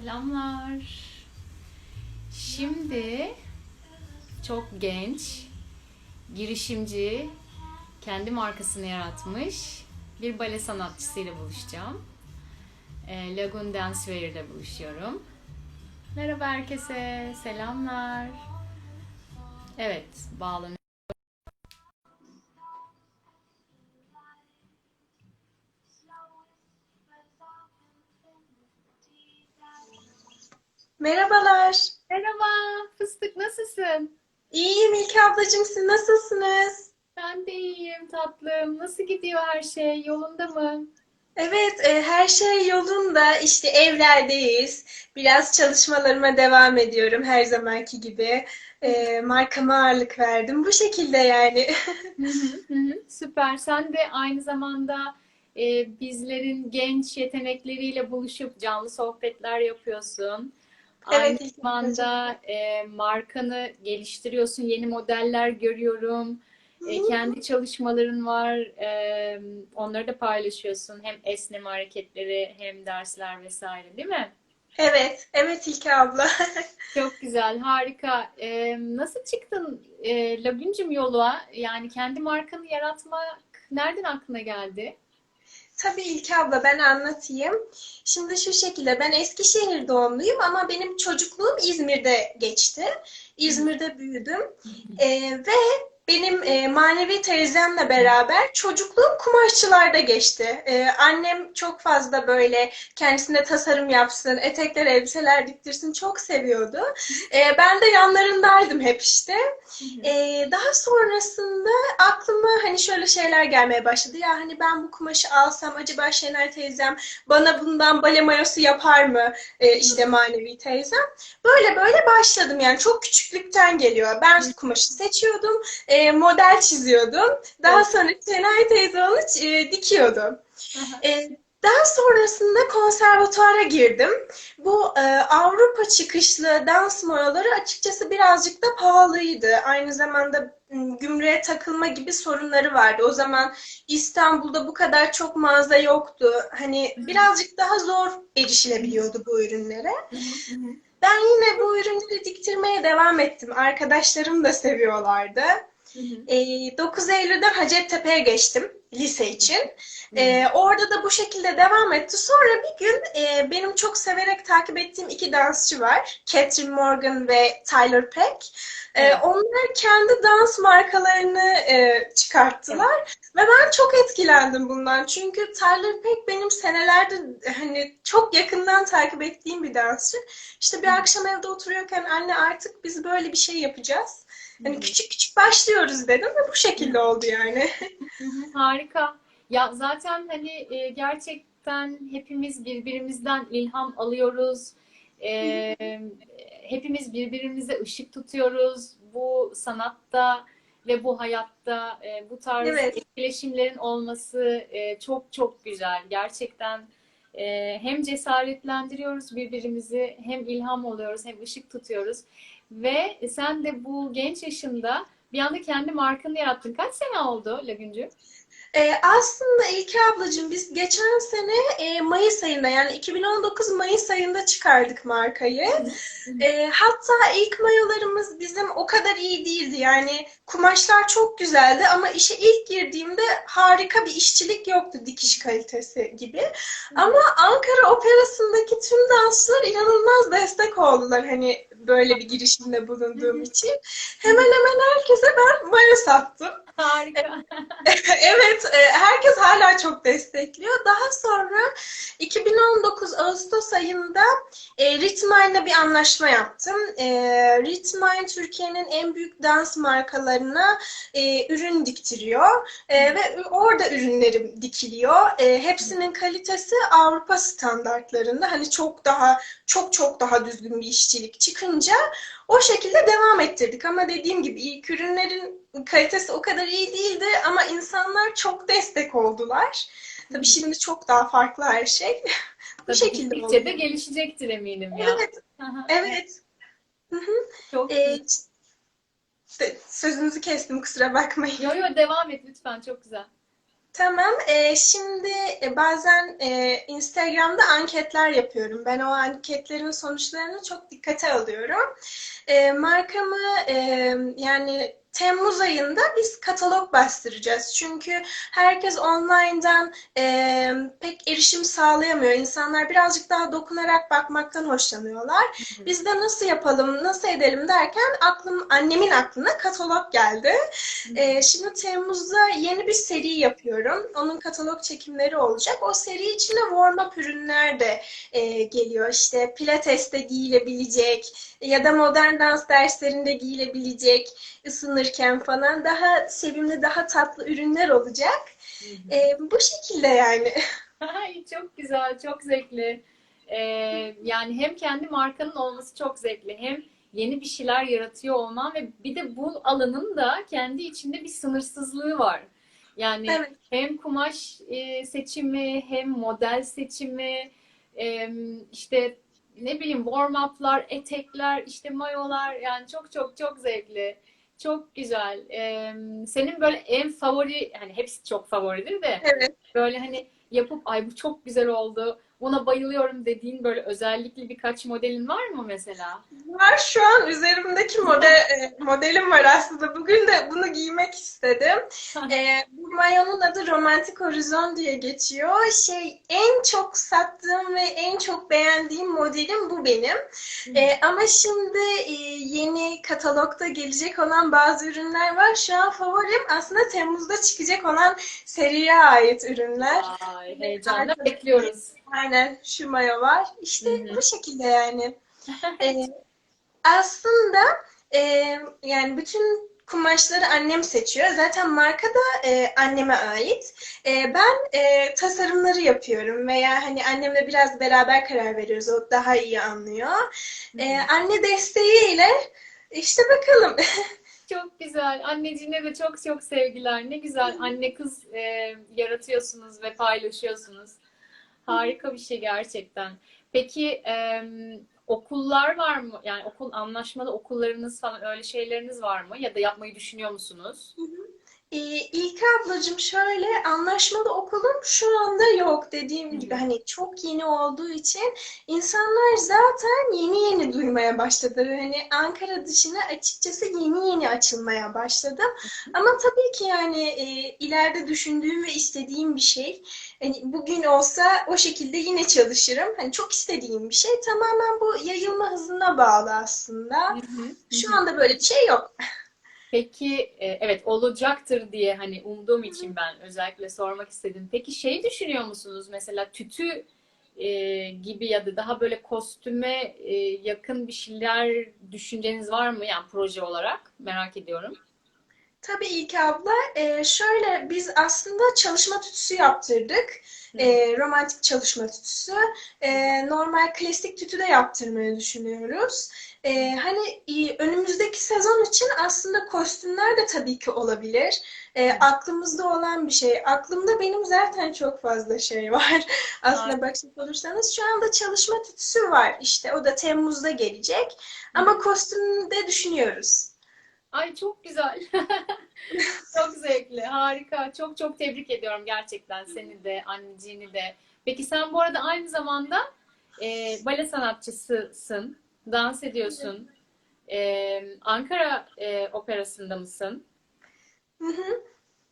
Selamlar. Şimdi çok genç, girişimci, kendi markasını yaratmış bir bale sanatçısıyla buluşacağım. E, Lagoon Dancewear buluşuyorum. Merhaba herkese, selamlar. Evet, bağlanıyor. Merhabalar. Merhaba, fıstık nasılsın? İyiyim İlke ablacığım siz nasılsınız? Ben de iyiyim tatlım. Nasıl gidiyor her şey? Yolunda mı? Evet, e, her şey yolunda. İşte evlerdeyiz. Biraz çalışmalarıma devam ediyorum her zamanki gibi. E, markama ağırlık verdim. Bu şekilde yani. Hı. Süper. Sen de aynı zamanda e, bizlerin genç yetenekleriyle buluşup canlı sohbetler yapıyorsun. Aynı Evet ablacığım. zamanda e, markanı geliştiriyorsun. Yeni modeller görüyorum. E, kendi çalışmaların var. E, onları da paylaşıyorsun. Hem esneme hareketleri hem dersler vesaire, değil mi? Evet, evet İlke abla. Çok güzel, harika. E, nasıl çıktın e, Lagüncüm yola? Yani kendi markanı yaratmak nereden aklına geldi? Tabii İlke abla ben anlatayım. Şimdi şu şekilde ben Eskişehir doğumluyum ama benim çocukluğum İzmir'de geçti. İzmir'de büyüdüm. Ee, ve benim e, manevi teyzemle beraber çocukluğum kumaşçılarda geçti. Ee, annem çok fazla böyle kendisine tasarım yapsın, etekler, elbiseler diktirsin çok seviyordu. Ee, ben de yanlarındaydım hep işte. Ee, daha sonrasında aklıma hani şöyle şeyler gelmeye başladı. Ya hani ben bu kumaşı alsam acaba Şener teyzem bana bundan bale mayosu yapar mı? Ee, işte manevi teyzem. Böyle böyle başladım yani çok küçüklükten geliyor. Ben kumaşı seçiyordum, e, model çiziyordum. Daha Evet. sonra Şener teyze onu e, dikiyordu. E, daha sonrasında konservatuara girdim. Bu e, Avrupa çıkışlı dans mayoları açıkçası birazcık da pahalıydı. Aynı zamanda gümrüğe takılma gibi sorunları vardı. O zaman İstanbul'da bu kadar çok mağaza yoktu. Hani birazcık daha zor erişilebiliyordu bu ürünlere. Ben yine bu ürünleri diktirmeye devam ettim. Arkadaşlarım da seviyorlardı. E, 9 Eylül'den Hacettepe'ye geçtim lise için. Ee, orada da bu şekilde devam etti. Sonra bir gün e, benim çok severek takip ettiğim iki dansçı var. Catherine Morgan ve Tyler Peck. Ee, Evet. onlar kendi dans markalarını e, çıkarttılar ve ben çok etkilendim bundan. Çünkü Tyler Peck benim senelerdir hani çok yakından takip ettiğim bir dansçı. İşte bir akşam evde oturuyorken anne artık biz böyle bir şey yapacağız. Hani küçük küçük başlıyoruz dedim ve bu şekilde oldu yani. Hı hı, Harika. Ya zaten hani e, gerçekten hepimiz birbirimizden ilham alıyoruz. E, hepimiz birbirimize ışık tutuyoruz. Bu sanatta ve bu hayatta e, bu tarz Evet. etkileşimlerin olması e, çok çok güzel. Gerçekten hem cesaretlendiriyoruz birbirimizi, hem ilham oluyoruz, hem ışık tutuyoruz. Ve sen de bu genç yaşında bir anda kendi markanı yarattın. Kaç sene oldu Lagüncü? Ee, aslında İlke ablacığım biz geçen sene e, Mayıs ayında yani 2019 Mayıs ayında çıkardık markayı. Ee, hatta ilk mayolarımız bizim o kadar iyi değildi. Yani kumaşlar çok güzeldi ama işe ilk girdiğimde harika bir işçilik yoktu dikiş kalitesi gibi. Ama Ankara Operası'ndaki tüm dansçılar inanılmaz destek oldular hani böyle bir girişimde bulunduğum için. Hemen hemen herkese ben mayo sattım. Harika. Evet, e, herkes hala çok destekliyor. Daha sonra 2019 Ağustos ayında e, Ritmine'la bir anlaşma yaptım. E, Ritmine Türkiye'nin en büyük dans markalarına ürün diktiriyor ve orada ürünlerim dikiliyor. Hepsinin kalitesi Avrupa standartlarında. Hani çok daha çok çok daha düzgün bir işçilik çıkınca o şekilde devam ettirdik. Ama dediğim gibi ilk ürünlerin kalitesi o kadar iyi değildi ama insanlar çok destek oldular. Tabii şimdi çok daha farklı her şey. Bu şekilde oldu. de gelişecektir eminim ya. Evet, evet. Hı hı. Çok Ee, sözünüzü kestim kusura bakmayın. Yo yo devam et lütfen çok güzel. Tamam. Ee, şimdi e, bazen e, Instagram'da anketler yapıyorum. Ben o anketlerin sonuçlarını çok dikkate alıyorum. E, markamı e, yani Temmuz ayında biz katalog bastıracağız. Çünkü herkes online'dan e, pek erişim sağlayamıyor. İnsanlar birazcık daha dokunarak bakmaktan hoşlanıyorlar. Biz de nasıl yapalım, nasıl edelim derken aklım annemin aklına katalog geldi. Ee, şimdi Temmuz'da yeni bir seri yapıyorum. Onun katalog çekimleri olacak. O seri içinde warm-up ürünler de e, geliyor. İşte pilateste giyilebilecek ya da modern dans derslerinde giyilebilecek ısınırken falan daha sevimli, daha tatlı ürünler olacak. Ee, bu şekilde yani. Ay, çok güzel, çok zevkli. Ee, yani hem kendi markanın olması çok zevkli, hem yeni bir şeyler yaratıyor olman ve bir de bu alanın da kendi içinde bir sınırsızlığı var. Yani Evet. hem kumaş e, seçimi, hem model seçimi, e, işte ne bileyim warm-up'lar, etekler, işte mayolar yani çok çok çok zevkli. Çok güzel. E, senin böyle en favori, hani hepsi çok favoridir de Evet. Böyle hani yapıp ay bu çok güzel oldu. Buna bayılıyorum dediğin böyle özellikle birkaç modelin var mı mesela? Var şu an üzerimdeki model e, modelim var aslında. Bugün de bunu giymek istedim. E, bu mayonun adı Romantik Horizon diye geçiyor. Şey en çok sattığım ve en çok beğendiğim modelim bu benim. E, ama şimdi e, yeni katalogda gelecek olan bazı ürünler var. Şu an favorim aslında Temmuz'da çıkacak olan seriye ait ürünler. Ay, heyecanla bekliyoruz. Aynen şu mayo var. İşte Hı hı. bu şekilde yani. Ee, aslında e, yani bütün kumaşları annem seçiyor. Zaten marka da e, anneme ait. E, ben e, tasarımları yapıyorum veya hani annemle biraz beraber karar veriyoruz. O daha iyi anlıyor. E, anne desteğiyle işte bakalım. Çok güzel. Anneciğine de çok çok sevgiler. Ne güzel anne kız e, yaratıyorsunuz ve paylaşıyorsunuz. Harika bir şey gerçekten. Peki e, okullar var mı? Yani okul anlaşmalı okullarınız falan öyle şeyleriniz var mı? Ya da yapmayı düşünüyor musunuz? Ee, İlk ablacığım şöyle anlaşmalı okulum şu anda yok dediğim gibi hani çok yeni olduğu için insanlar zaten yeni yeni duymaya başladı. Hani Ankara dışına açıkçası yeni yeni açılmaya başladı. Ama tabii ki yani e, ileride düşündüğüm ve istediğim bir şey. Hani bugün olsa o şekilde yine çalışırım. Hani çok istediğim bir şey. Tamamen bu yayılma hızına bağlı aslında. Şu anda böyle bir şey yok. Peki e, evet olacaktır diye hani umduğum için ben özellikle sormak istedim. Peki şey düşünüyor musunuz mesela tütü e, gibi ya da daha böyle kostüme e, yakın bir şeyler düşünceniz var mı yani proje olarak merak ediyorum. Tabii İlk abla. Ee, şöyle biz aslında çalışma tütüsü yaptırdık. Ee, romantik çalışma tütüsü. Ee, normal klasik tütü de yaptırmayı düşünüyoruz. Ee, hani e, önümüzdeki sezon için aslında kostümler de tabii ki olabilir. Ee, aklımızda olan bir şey. Aklımda benim zaten çok fazla şey var. Aslında bakacak olursanız şu anda çalışma tütüsü var. İşte o da Temmuz'da gelecek. Ama kostüm de düşünüyoruz. Ay çok güzel. Çok zevkli, harika. Çok çok tebrik ediyorum gerçekten seni de, anneciğini de. Peki sen bu arada aynı zamanda e, bale sanatçısısın, dans ediyorsun. E, Ankara e, Operası'nda mısın? Hı hı.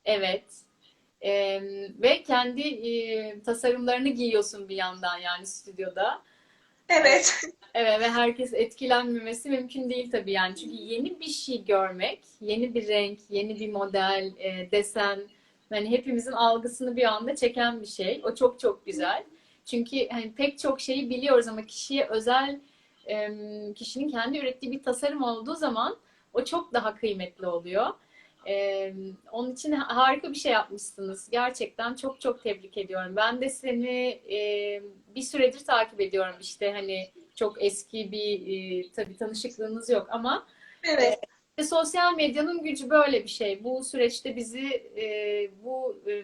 Evet. E, ve kendi e, tasarımlarını giyiyorsun bir yandan yani stüdyoda. Evet. Evet ve herkes etkilenmemesi mümkün değil tabii yani. Çünkü yeni bir şey görmek, yeni bir renk, yeni bir model, e, desen yani hepimizin algısını bir anda çeken bir şey. O çok çok güzel. Çünkü hani pek çok şeyi biliyoruz ama kişiye özel e, kişinin kendi ürettiği bir tasarım olduğu zaman o çok daha kıymetli oluyor. E, onun için harika bir şey yapmışsınız. Gerçekten çok çok tebrik ediyorum. Ben de seni e, bir süredir takip ediyorum işte hani çok eski bir e, tabii tanışıklığınız yok ama Evet. işte sosyal medyanın gücü böyle bir şey. Bu süreçte bizi e, bu e,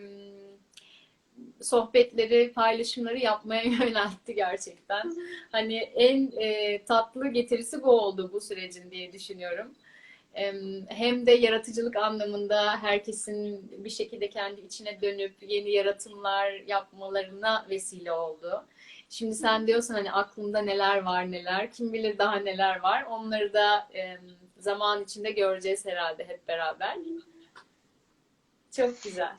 sohbetleri, paylaşımları yapmaya yöneltti gerçekten. Hani en e, tatlı getirisi bu oldu bu sürecin diye düşünüyorum. Em, Hem de yaratıcılık anlamında herkesin bir şekilde kendi içine dönüp yeni yaratımlar yapmalarına vesile oldu. Şimdi sen diyorsun hani aklımda neler var neler, kim bilir daha neler var. Onları da em, zaman içinde göreceğiz herhalde hep beraber. Çok güzel.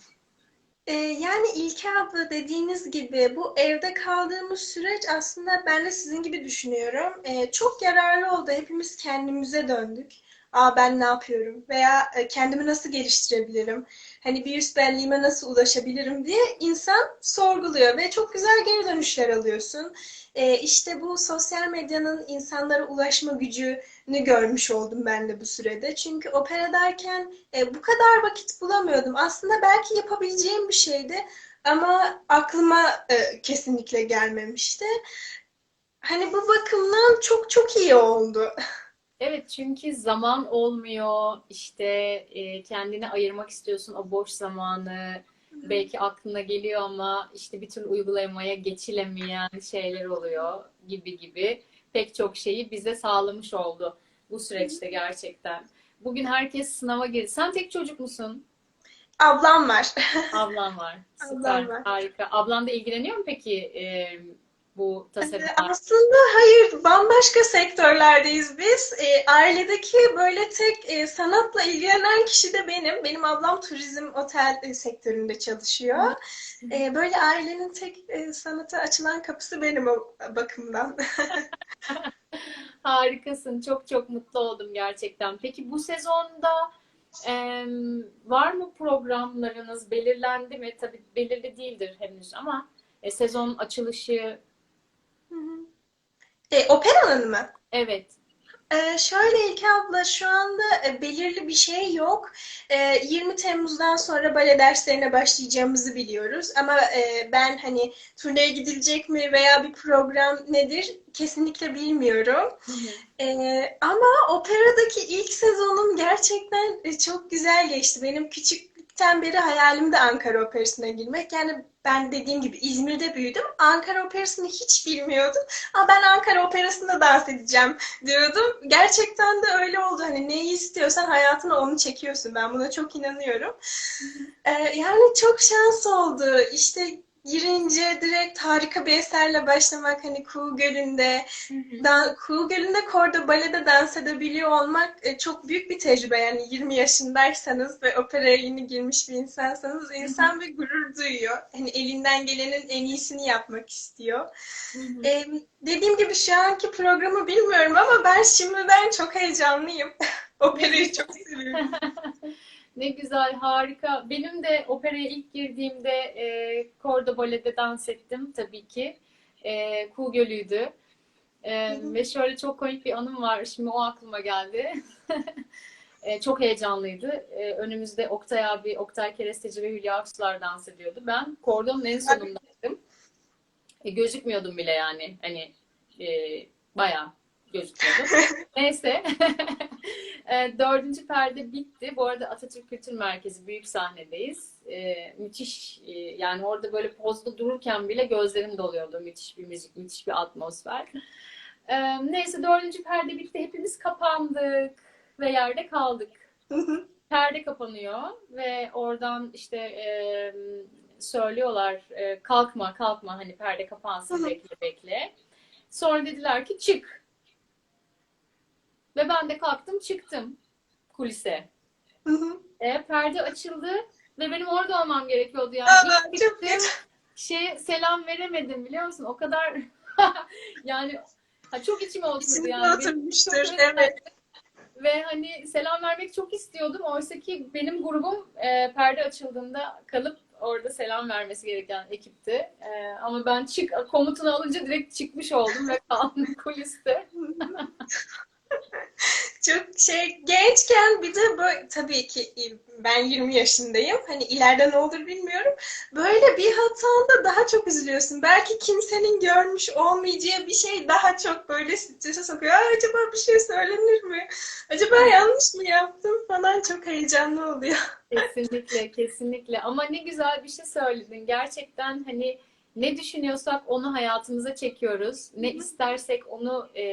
Ee, yani İlke abla dediğiniz gibi bu evde kaldığımız süreç aslında ben de sizin gibi düşünüyorum. Ee, çok yararlı oldu. Hepimiz kendimize döndük. Aa ben ne yapıyorum? Veya e, kendimi nasıl geliştirebilirim? Hani bir üst benliğime nasıl ulaşabilirim diye insan sorguluyor ve çok güzel geri dönüşler alıyorsun. Ee, işte bu sosyal medyanın insanlara ulaşma gücünü görmüş oldum ben de bu sürede. Çünkü opera derken e, bu kadar vakit bulamıyordum. Aslında belki yapabileceğim bir şeydi ama aklıma e, kesinlikle gelmemişti. Hani bu bakımdan çok çok iyi oldu. Evet çünkü zaman olmuyor işte e, kendine ayırmak istiyorsun o boş zamanı belki aklına geliyor ama işte bir türlü uygulamaya geçilemeyen şeyler oluyor gibi gibi pek çok şeyi bize sağlamış oldu bu süreçte gerçekten. Bugün herkes sınava girdi. Sen tek çocuk musun? Ablam var. Ablan var. Süper, Ablam var. harika. Ablan da ilgileniyor mu peki e, bu Ee, tasarımlar? Aslında hayır, bambaşka sektörlerdeyiz biz. Ee, ailedeki böyle tek e, sanatla ilgilenen kişi de benim. Benim ablam turizm otel e, sektöründe çalışıyor. Ee, böyle ailenin tek e, sanata açılan kapısı benim o bakımdan. Harikasın. Çok çok mutlu oldum gerçekten. Peki bu sezonda em, var mı programlarınız? Belirlendi mi? Tabii belirli değildir henüz ama e, sezon açılışı Hı hı. E, operanın mı? evet. Ee, şöyle İlke abla şu anda e, belirli bir şey yok. Ee, 20 Temmuz'dan sonra bale derslerine başlayacağımızı biliyoruz. Ama e, ben hani turneye gidilecek mi veya bir program nedir kesinlikle bilmiyorum. Ee, ama operadaki ilk sezonum gerçekten e, çok güzel geçti. Benim küçüklükten beri hayalim de Ankara Operası'na girmek. Yani ben dediğim gibi İzmir'de büyüdüm. Ankara Operası'nı hiç bilmiyordum. Ama ben Ankara Operası'nda dans edeceğim diyordum. Gerçekten de öyle oldu. Hani neyi istiyorsan hayatına onu çekiyorsun. Ben buna çok inanıyorum. Ee, yani çok şans oldu. İşte girince direkt harika bir eserle başlamak hani Kuğu Gölü'nde Dan Kuğu Gölü'nde korda balede dans edebiliyor olmak e, çok büyük bir tecrübe. Yani 20 yaşındaysanız ve operaya yeni girmiş bir insansanız insan bir gurur duyuyor. Hani elinden gelenin en iyisini yapmak istiyor. E, dediğim gibi şu anki programı bilmiyorum ama ben şimdiden çok heyecanlıyım. Operayı çok seviyorum. Ne güzel, harika. Benim de operaya ilk girdiğimde e, Cordo Ballet'te dans ettim tabii ki. E, Kuğu Gölü'ydü. E, ve şöyle çok komik bir anım var. Şimdi o aklıma geldi. E, çok heyecanlıydı. E, önümüzde Oktay abi, Oktay Keresteci ve Hülya Avşar dans ediyordu. Ben kordonun en sonundaydım. E, gözükmüyordum bile yani. Hani e, bayağı gözükmüyordum. Neyse. E, Dördüncü perde bitti. Bu arada Atatürk Kültür Merkezi büyük sahnedeyiz. E, müthiş e, yani orada böyle pozda dururken bile gözlerim doluyordu. Müthiş bir müzik, müthiş bir atmosfer. E, neyse dördüncü perde bitti. Hepimiz kapandık ve yerde kaldık. Perde kapanıyor ve oradan işte e, söylüyorlar e, kalkma kalkma hani perde kapansın bekle bekle. Sonra dediler ki çık. Ve ben de kalktım çıktım kulise. E, perde açıldı ve benim orada olmam gerekiyordu yani. Aa, İlk çok çıktım, şey selam veremedim biliyor musun? O kadar yani ha, çok içime oturdu İçimde yani. Oturmuştur, evet. Ve hani selam vermek çok istiyordum. Oysa ki benim grubum e, perde açıldığında kalıp orada selam vermesi gereken ekipti. E, ama ben çık komutunu alınca direkt çıkmış oldum ve kaldım kuliste. Çok şey gençken bir de böyle tabii ki ben 20 yaşındayım. Hani ileride ne olur bilmiyorum. Böyle bir hatanda daha çok üzülüyorsun. Belki kimsenin görmüş olmayacağı bir şey daha çok böyle strese sokuyor. Aa, acaba bir şey söylenir mi? Acaba yanlış mı yaptım falan çok heyecanlı oluyor. Kesinlikle, kesinlikle. Ama ne güzel bir şey söyledin. Gerçekten hani ne düşünüyorsak onu hayatımıza çekiyoruz. Ne istersek onu e,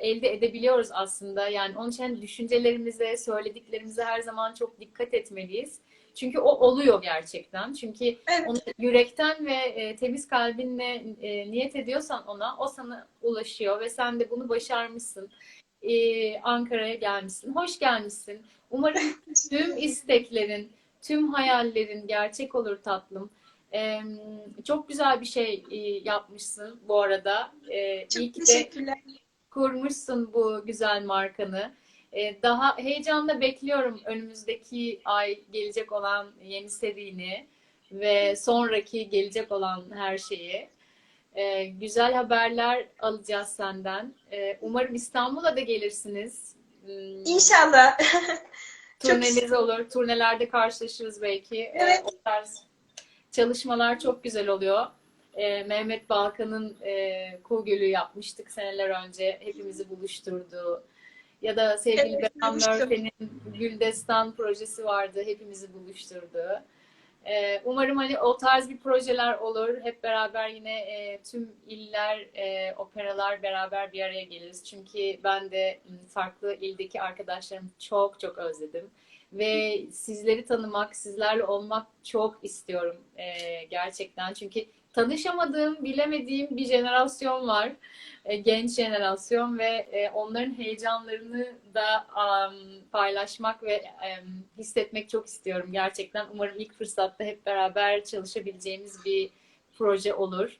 elde edebiliyoruz aslında. Yani onun için düşüncelerimize, söylediklerimize her zaman çok dikkat etmeliyiz. Çünkü o oluyor gerçekten. Çünkü Evet. onu yürekten ve e, temiz kalbinle e, niyet ediyorsan ona, o sana ulaşıyor ve sen de bunu başarmışsın. E, Ankara'ya gelmişsin. Hoş gelmişsin. Umarım tüm isteklerin, tüm hayallerin gerçek olur tatlım. E, çok güzel bir şey yapmışsın bu arada. E, Çok ki de teşekkürler. Kurmuşsun bu güzel markanı. Ee, Daha heyecanla bekliyorum önümüzdeki ay gelecek olan yeni serini ve sonraki gelecek olan her şeyi. Ee, Güzel haberler alacağız senden. Ee, Umarım İstanbul'a da gelirsiniz. Hmm, İnşallah. Çok Turneniz olur. Turnelerde karşılaşırız belki. Evet. O tarz çalışmalar çok güzel oluyor. Ee, Mehmet Balkan'ın e, Kuğu Gölü yapmıştık seneler önce. Hepimizi buluşturdu. Ya da sevgili Evet, Behan. Murphy'nin Güldestan projesi vardı. Hepimizi buluşturdu. Ee, umarım hani o tarz bir projeler olur. Hep beraber yine e, tüm iller, e, operalar beraber bir araya geliriz. Çünkü ben de farklı ildeki arkadaşlarımı çok çok özledim. Ve sizleri tanımak, sizlerle olmak çok istiyorum e, gerçekten. Çünkü tanışamadığım, bilemediğim bir jenerasyon var. E, genç jenerasyon ve e, onların heyecanlarını da am, paylaşmak ve em, hissetmek çok istiyorum gerçekten. Umarım ilk fırsatta hep beraber çalışabileceğimiz bir proje olur.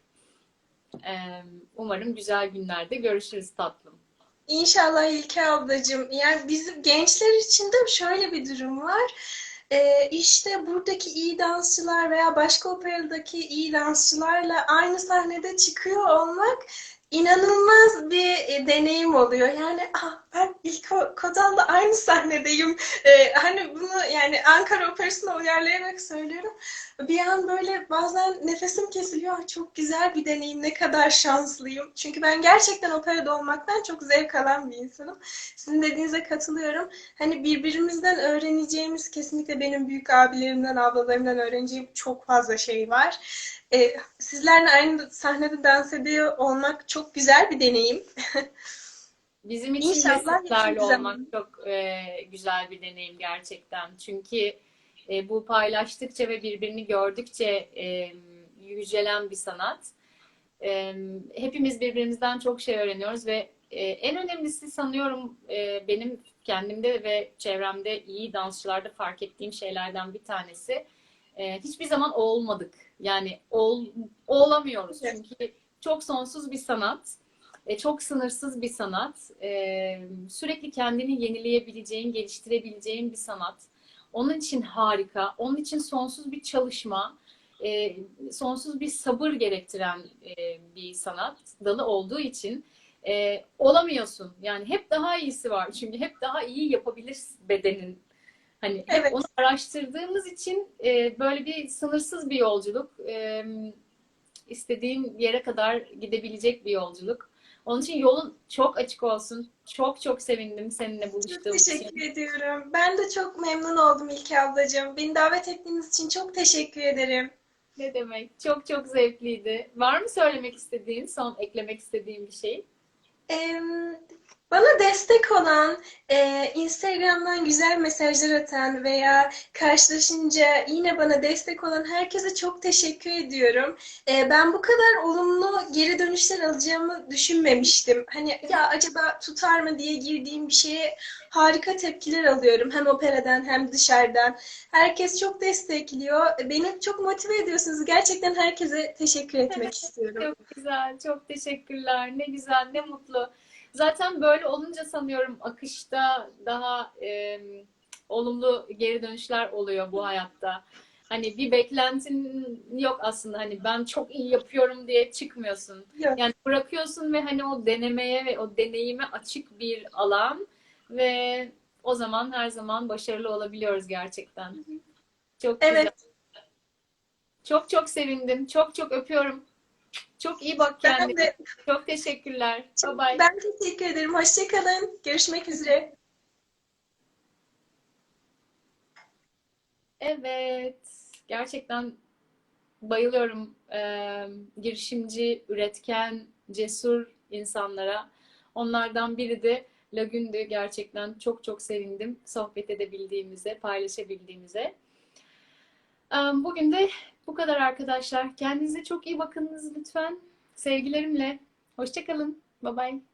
Em, Umarım güzel günlerde görüşürüz tatlım. İnşallah İlke ablacığım. Yani bizim gençler için de şöyle bir durum var. Ee, işte buradaki iyi dansçılar veya başka operadaki iyi dansçılarla aynı sahnede çıkıyor olmak inanılmaz bir e, deneyim oluyor. Yani ah, ben İlke Kodal'la aynı sahnedeyim. Ee, hani bunu yani Ankara Operası'na uyarlayarak söylüyorum. Bir an böyle bazen nefesim kesiliyor. Çok güzel bir deneyim. Ne kadar şanslıyım. Çünkü ben gerçekten operada olmaktan çok zevk alan bir insanım. Sizin dediğinize katılıyorum. Hani birbirimizden öğreneceğimiz kesinlikle benim büyük abilerimden, ablalarımdan öğreneceğim çok fazla şey var. Ee, sizlerle aynı sahnede dans ediyor olmak çok güzel bir deneyim. Bizim için de İnşallah bir olmak çok e, güzel bir deneyim gerçekten. Çünkü e, bu paylaştıkça ve birbirini gördükçe e, yücelen bir sanat. E, hepimiz birbirimizden çok şey öğreniyoruz ve e, en önemlisi sanıyorum e, benim kendimde ve çevremde iyi dansçılarda fark ettiğim şeylerden bir tanesi e, hiçbir zaman olmadık. Yani ol, olamıyoruz çünkü çok sonsuz bir sanat. E, çok sınırsız bir sanat. E, sürekli kendini yenileyebileceğin, geliştirebileceğin bir sanat. Onun için harika. Onun için sonsuz bir çalışma, e, sonsuz bir sabır gerektiren e, bir sanat dalı olduğu için e, olamıyorsun. Yani hep daha iyisi var. Çünkü hep daha iyi yapabilir bedenin. Hani Evet. onu araştırdığımız için e, böyle bir sınırsız bir yolculuk. E, istediğin yere kadar gidebilecek bir yolculuk. Onun için yolun çok açık olsun. Çok çok sevindim seninle Çok buluştuğum için. teşekkür ediyorum. Ben de çok memnun oldum İlke ablacığım. Beni davet ettiğiniz için çok teşekkür ederim. Ne demek? Çok çok zevkliydi. Var mı söylemek istediğin, son eklemek istediğin bir şey? Ee, bana destek olan, e, Instagram'dan güzel mesajlar atan veya karşılaşınca yine bana destek olan herkese çok teşekkür ediyorum. Ee, ben bu kadar olumlu geri dönüşler alacağımı düşünmemiştim. Hani ya acaba tutar mı diye girdiğim bir şeye harika tepkiler alıyorum. Hem operadan hem dışarıdan. Herkes çok destekliyor. Beni çok motive ediyorsunuz. Gerçekten herkese teşekkür etmek istiyorum. Çok güzel, çok teşekkürler. Ne güzel, ne mutlu. Zaten böyle olunca sanıyorum akışta daha e, olumlu geri dönüşler oluyor bu hayatta. Hani bir beklentin yok aslında. Hani ben çok iyi yapıyorum diye çıkmıyorsun. Yok. Yani bırakıyorsun ve hani o denemeye ve o deneyime açık bir alan ve o zaman her zaman başarılı olabiliyoruz gerçekten. Çok güzel. Evet. Çok çok sevindim. Çok çok öpüyorum. Çok iyi bak kendine. de Çok teşekkürler. Bye bye. Ben teşekkür ederim. Hoşçakalın. Görüşmek üzere. Evet. Gerçekten bayılıyorum eee, girişimci, üretken, cesur insanlara. Onlardan biri de Lagün'dü. Gerçekten çok çok sevindim sohbet edebildiğimize, paylaşabildiğimize. Bugün de bu kadar arkadaşlar. Kendinize çok iyi bakınız lütfen. Sevgilerimle. Hoşçakalın. Bye bye.